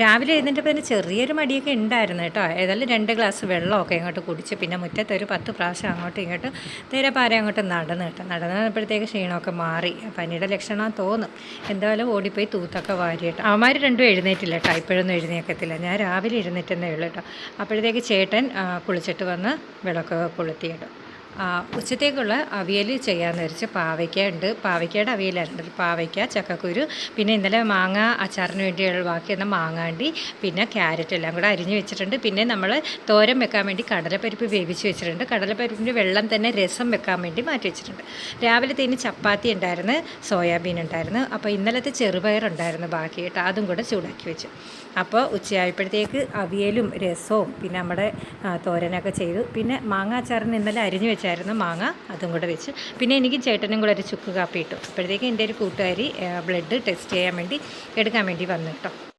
രാവിലെ എഴുന്നേറ്റപ്പോൾ തന്നെ ചെറിയൊരു മടിയൊക്കെ ഉണ്ടായിരുന്നു കേട്ടോ. ഏതായാലും രണ്ട് ഗ്ലാസ് വെള്ളമൊക്കെ ഇങ്ങോട്ട് കുടിച്ച് പിന്നെ മുറ്റത്ത് ഒരു പത്ത് പ്രാവശ്യം അങ്ങോട്ടും ഇങ്ങോട്ടും തീരെ പാര അങ്ങോട്ട് നടന്നു കേട്ടോ. നടന്നു വന്നപ്പോഴത്തേക്ക് ക്ഷീണമൊക്കെ മാറി. പനിയുടെ ലക്ഷണം തോന്നും. എന്തായാലും ഓടിപ്പോയി തൂത്തൊക്കെ വാരി കേട്ടോ. അവന്മാർ രണ്ടും എഴുന്നേറ്റില്ല കേട്ടോ. ഇപ്പോഴൊന്നും എഴുന്നേക്കത്തില്ല. ഞാൻ രാവിലെ എഴുന്നേറ്റെന്നേ ഉള്ളൂ കേട്ടോ. അപ്പോഴത്തേക്ക് ചേട്ടൻ കുളിച്ചിട്ട് വന്ന് വിളക്കൊക്കെ കൊളുത്തി കേട്ടോ. ഉച്ചത്തേക്കുള്ള അവിയൽ ചെയ്യാമെന്ന് വെച്ച് പാവയ്ക്ക ഉണ്ട്. പാവയ്ക്കയുടെ അവിയലുണ്ട് പാവയ്ക്ക ചക്കക്കുരു പിന്നെ ഇന്നലെ മാങ്ങ അച്ചാറിന് വേണ്ടിയുള്ള ബാക്കി വന്ന മാങ്ങാണ്ടി പിന്നെ ക്യാരറ്റ് എല്ലാം കൂടെ അരിഞ്ഞ് വെച്ചിട്ടുണ്ട്. പിന്നെ നമ്മൾ തോരൻ വെക്കാൻ വേണ്ടി കടലപ്പരിപ്പ് വേവിച്ച് വെച്ചിട്ടുണ്ട്. കടലപ്പരിപ്പിന്റെ വെള്ളം തന്നെ രസം വെക്കാൻ വേണ്ടി മാറ്റി വെച്ചിട്ടുണ്ട്. രാവിലെ തേനി ചപ്പാത്തി ഉണ്ടായിരുന്നു സോയാബീൻ ഉണ്ടായിരുന്നു. അപ്പോൾ ഇന്നലത്തെ ചെറുപയർ ഉണ്ടായിരുന്നു ബാക്കി അതും കൂടെ ചൂടാക്കി വെച്ചു. അപ്പോൾ ഉച്ചയായപ്പോഴത്തേക്ക് അവിയലും രസവും പിന്നെ നമ്മുടെ തോരനൊക്കെ ചെയ്തു. പിന്നെ മാങ്ങ അച്ചാറിന് ഇന്നലെ അരിഞ്ഞു വെച്ചായിരുന്നു മാങ്ങ അതും കൂടെ വെച്ച്. പിന്നെ എനിക്ക് ചേട്ടനും കൂടെ ഒരു ചുക്ക് കാപ്പി ഇട്ടു. അപ്പോഴത്തേക്ക് എന്റെ ഒരു കൂട്ടുകാരി ബ്ലഡ് ടെസ്റ്റ് ചെയ്യാൻ വേണ്ടി എടുക്കാൻ വേണ്ടി വന്നു കേട്ടോ.